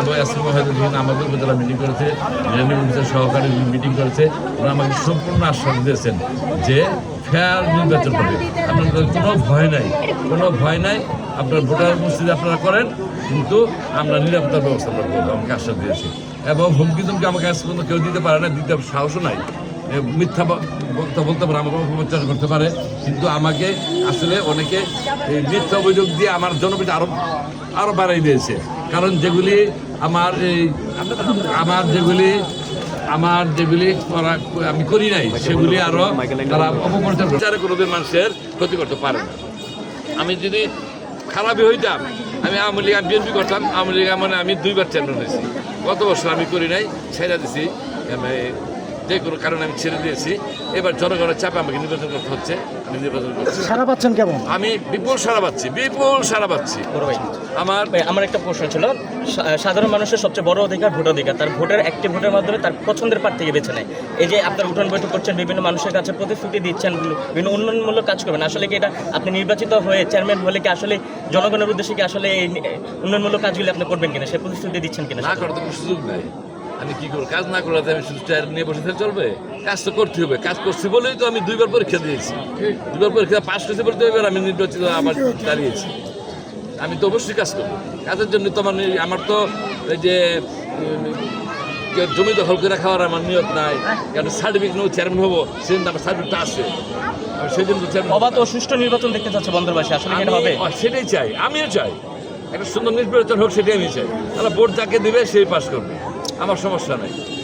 এবং হয়তো মহাদিন আমাদের উপজেলা মিটিং করেছে রিটার্নিং অফিসার সহকারী মিটিং করেছে ওরা আমাকে সম্পূর্ণ আশ্বাস দিয়েছেন যে ফেয়ার নির্বাচন হবে। আপনার কোনো ভয় নাই, কোনো ভয় নাই। আপনার ভোটার উপস্থিতি আপনারা করেন, কিন্তু আমরা নিরাপত্তার ব্যবস্থা করব, আমাকে আশ্বাস দিয়েছি এবং হুমকি তুমি আমাকে পর্যন্ত কেউ দিতে পারে না, দিতে সাহসও নাই। মিথ্যা ব- বক্তব্য বলতে পারে আমাকে অপপ্রচার করতে পারে, কিন্তু আমাকে আসলে অনেকে এই মিথ্যা অভিযোগ দিয়ে আমার জনপ্রিয় আরও আরও বাড়াই দিয়েছে। কারণ যেগুলি আমার এই, আমার যেগুলি আমার যেগুলি করা, আমি করি নাই, সেগুলি আরও তারা অপপ্রচার করে। কোনোদিন মানুষের ক্ষতি করতে পারে না। আমি যদি খারাপই হইতাম, আমি আওয়ামী লীগ, আমি বিএনপি করতাম, আওয়ামী লীগ মানে আমি দুইবার চ্যাম্পিয়ন হয়েছি। গত বছর আমি করি নাই, ছেড়ে দিছি যে কোনো কারণে আমি ছেড়ে দিয়েছি। এবার জনগণের চাপে আমাকে নির্বাচন করতে হচ্ছে। আমি নির্বাচন করছি। সারা পাচ্ছেন কেমন? আমি বিপুল সারা পাচ্ছি বিপুল সারা পাচ্ছি। আমার আমার একটা প্রশ্ন ছিল। সাধারণ মানুষের সবচেয়ে বড় অধিকার ভোট অধিকার তার ভোটের একটি ভোটের মাধ্যমে তার পছন্দের প্রার্থীকে বেছে নেয়। এই যে আপনার উঠোন বৈঠক করছেন বিভিন্ন মানুষের কাছে প্রতিশ্রুতি দিচ্ছেন বিভিন্ন উন্নয়নমূলক কাজ করবেন আসলে কি এটা আপনি নির্বাচিত হয়ে চেয়ারম্যান হলে কি আসলে জনগণের উদ্দেশ্যে কি আসলে এই উন্নয়নমূলক কাজগুলি আপনি করবেন কিনা সে প্রতিশ্রুতি দিচ্ছেন কিনা? না করার তো কোনো সুযোগ নাই। আমি কি করব? কাজ না করলে তো আমি শুধু টায়ার নিয়ে বসে থাকলে চলবে? কাজ তো করতে হবে। কাজ করছি বলেই তো আমি দুইবার পরীক্ষা দিয়েছি। দুইবার পরীক্ষা পাস করতে বলতে এবার আমি নির্বাচিত আমার দাঁড়িয়েছি। আমি তো অবশ্যই কাজ করব। কাজের জন্য তো আমার আমার তো এই যে জমি দখল করে খাওয়ার আমার নিয়ত নাই। কারণ সার্টিফিকেট নেব চেয়ারম্যান হব সেদিন আমার সার্টিফিকেটটা আছে। সেই জন্য চেয়ারম্যান অবাধ ও সুষ্ঠু নির্বাচন দেখতে চাচ্ছে বন্দরবাসী আসলে হবে? সেটাই চাই। আমিও চাই। একটা সুন্দর নির্বাচন হোক সেটাই আমি চাই। তাহলে ভোট যাকে দেবে সেই পাস করবে। আমার সমস্যা নাই।